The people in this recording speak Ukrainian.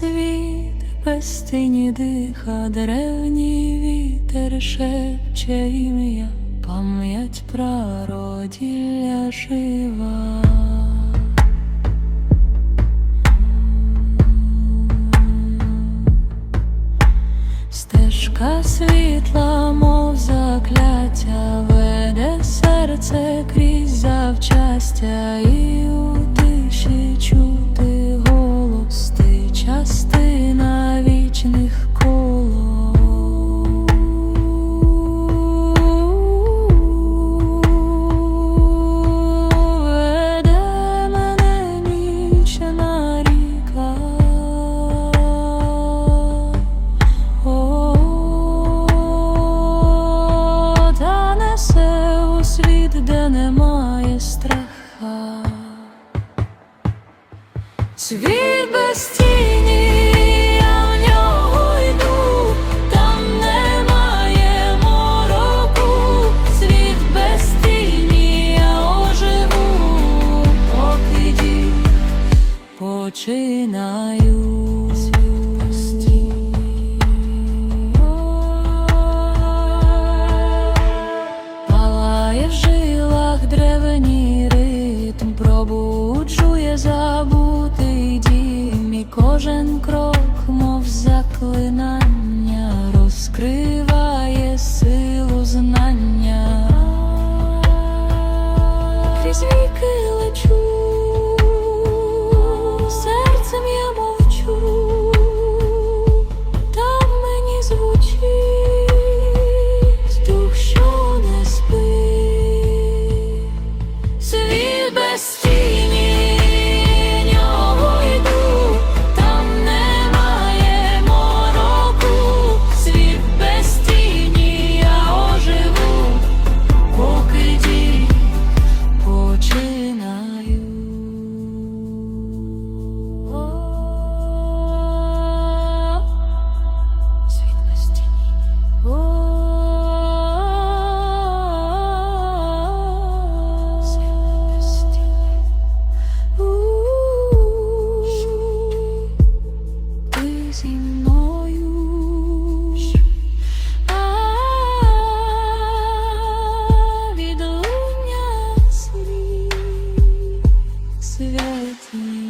Світ без тіні диха, древній вітер шепче ім'я, пам'ять прароділля жива. Стежка світла, мов закляття, веде серце крізь завчастя, і світ, де немає страха. Світ без тіні, я в нього йду, там немає мороку, світ без тіні, я оживу, поки починаю. пробуджує забутий дім І кожен крок, мов заклинання, розкриває силу знання. Крізь віки лечу. зі мною від луня слів святі.